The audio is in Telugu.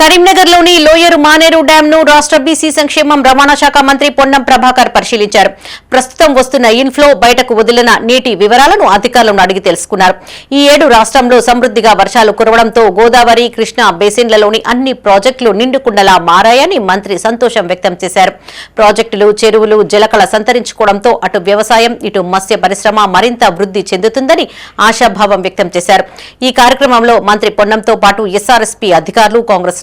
కరీంనగర్లోని లోయరు మానేరు డ్యాం ను రాష్ట్ర బీసీ సంక్షేమం రవాణా శాఖ మంత్రి పొన్నం ప్రభాకర్ పరిశీలించారు. ప్రస్తుతం వస్తున్న ఇన్ఫ్లో బయటకు వదిలిన నీటి వివరాలను అధికారులను అడిగి తెలుసుకున్నారు. ఈ ఏడు రాష్ట్రంలో సమృద్దిగా వర్షాలు కురవడంతో గోదావరి కృష్ణా బేసిన్లలోని అన్ని ప్రాజెక్టులు నిండుకుండలా మారాయని మంత్రి సంతోషం వ్యక్తం చేశారు. ప్రాజెక్టులు చెరువులు జలకళ సంతరించుకోవడంతో అటు వ్యవసాయం ఇటు మత్స్య పరిశ్రమ మరింత వృద్ధి చెందుతుందని ఆశాభావం వ్యక్తం చేశారు. ఈ కార్యక్రమంలో మంత్రి పొన్నంతో పాటు ఎస్ఆర్ఎస్పీ అధికారులు కాంగ్రెస్